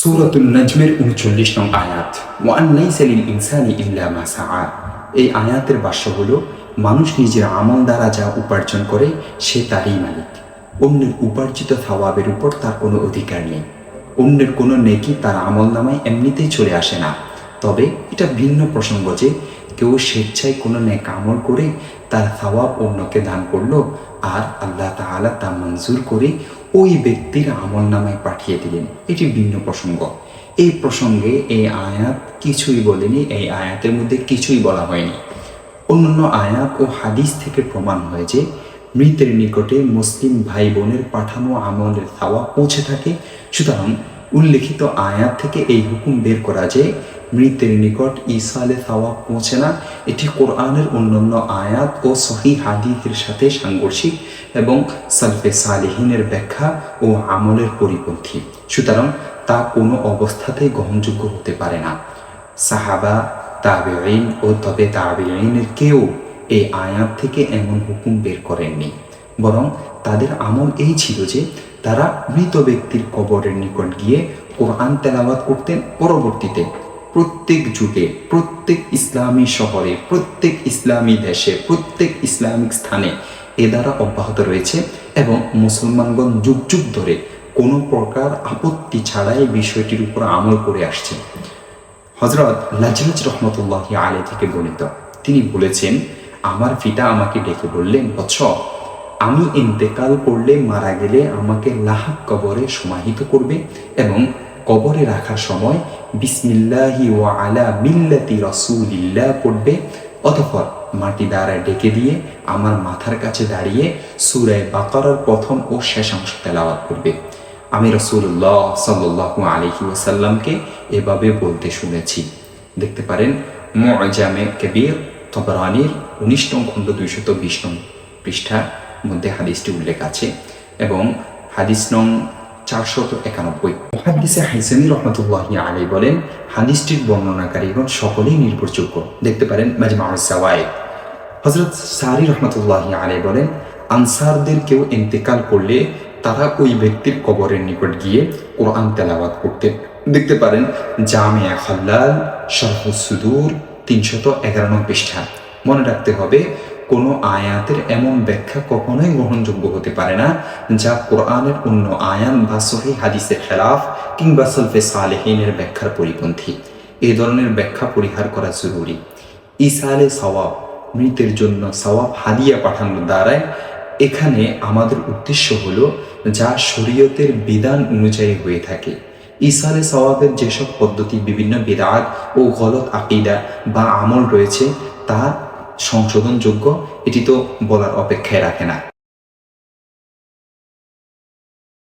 সুরাতুল নজমের উনচল্লিশ নং আয়াত ওয়ান লাইসালিল ইনসানি ইল্লা মা সাআ এই আয়াতের ভাষ্য হল, মানুষ নিজের আমল দ্বারা যা উপার্জন করে, সে তারই মালিক। অন্যের উপার্জিত থাওয়াবের উপর তার কোনো অধিকার নেই। অন্যের কোনো নেকি তার আমল নামায় এমনিতেই চলে আসে না। তবে এটা ভিন্ন প্রসঙ্গ যে কেউ স্বেচ্ছায় কোনো নেক আমল করে তার থাওয়াব অন্যকে দান করল আর আল্লাহ তাআলা তা মঞ্জুর করে ওই ব্যক্তির আমল নামায় পাঠিয়ে দিলেন। এটি ভিন্ন প্রসঙ্গ। এই প্রসঙ্গে এই আয়াত কিছুই বলেনি, এই আয়াতের মধ্যে কিছুই বলা হয়নি। অন্যান্য আয়াত ও হাদিস থেকে প্রমাণ হয় যে মৃতের নিকটে মুসলিম ভাই বোনের পাঠানো আমলের থাওয়া পৌঁছে থাকে। সুতরাং উল্লেখিত আয়াত থেকে এই হুকুম বের করা যে মৃতের নিকট ইসালে থাওয়া পৌঁছে না। এটি কোরআনের অন্যান্য আয়াত ও সহি হাদিসের সাথে সাংঘর্ষিক এবং সালফে সালেহিনের ব্যাখ্যা ও আমলের পরিপন্থী। সুতরাং তা কোনো অবস্থাতেই গ্রহণযোগ্য হতে পারে না। সাহাবা তাবেইন ও তবে তাবেইনের কেউ এই আয়াত থেকে এমন হুকুম বের করেননি। বরং তাদের আমল এই ছিল যে, তারা মৃত ব্যক্তির কবরের নিকট গিয়ে কোরআন তেলাওয়াত করতেন পরবর্তীতে। প্রত্যেক যুগে, প্রত্যেক ইসলামী শহরে, প্রত্যেক ইসলামী দেশে, প্রত্যেক ইসলামিক স্থানে এ দ্বারা অব্যাহত রয়েছে এবং মুসলমানগণ যুগ যুগ ধরে কোনো প্রকার আপত্তি ছাড়াই বিষয়টির উপর আমল করে আসছে। হজরত লাজরাজ রহমতুল্লাহ আলী থেকে বর্ণিত। তিনি বলেছেন, আমার পিতা আমাকে ডেকে বললেন বৎস আমি ইন্তেকাল করলে মারা গেলে আমাকে লাহাক কবরে সমাহিত করবে এবং কবরে রাখার সময় বিসমিল্লাহি ওয়া আলা মিল্লাতি রসুলিল্লাহ পড়বে, অতঃপর মাটি দ্বারা ডেকে দিয়ে আমার মাথার কাছে দাঁড়িয়ে সুরায় বাকারার প্রথম ও শেষাংশ তেলাওয়াত করবে। আমি রসুল্লাহ সাল্লাহ আলহি ওসাল্লামকে এভাবে বলতে শুনেছি। দেখতে পারেন, মজামে কবির, তবরানির উনিশ নং খণ্ড দুইশত বিশ নং পৃষ্ঠার মধ্যে হাদিসটি উল্লেখ আছে এবং হাদিস নং চারশত একানব্বই। হাদিসে হাইসামি রহমতুল্লাহ আলী বলেন, হাদিসটির বর্ণনাকারীগণ সকলেই নির্ভরযোগ্য। দেখতে পারেন মাজমা হজরত সারি রহমতুল্লাহ আলী বলেন, আনসারদের কেউ ইন্তেকাল করলে তারা ওই ব্যক্তির কবরের নিকট গিয়ে কোরআন তেলাওয়াত করতেন। দেখতে পারেন জামিয়া খাল্লাল শরফুসুদুর তিনশত এগারো পৃষ্ঠা। মনে রাখতে হবে, কোনো আয়াতের এমন ব্যাখ্যা কখনোই গ্রহণযোগ্য হতে পারে না, যা কোরআনের অন্য আয়ান বা সহি হাদিসের খেলাফ কিংবা সলফে সালেহিনের ব্যাখ্যার পরিপন্থী। এ ধরনের ব্যাখ্যা পরিহার করা জরুরি। ইসালে সওয়াব মৃতের জন্য সওয়াব হাদিয়া পাঠানোর দ্বারায় এখানে আমাদের উদ্দেশ্য হলো, যা শরীয়তের বিধান অনুযায়ী হয়ে থাকে। ইসালে সওয়াবের যেসব পদ্ধতি বিভিন্ন বিরাট ও গলত আকিদা বা আমল রয়েছে, তা সংশোধনযোগ্য এটি তো বলার অপেক্ষায় রাখে না।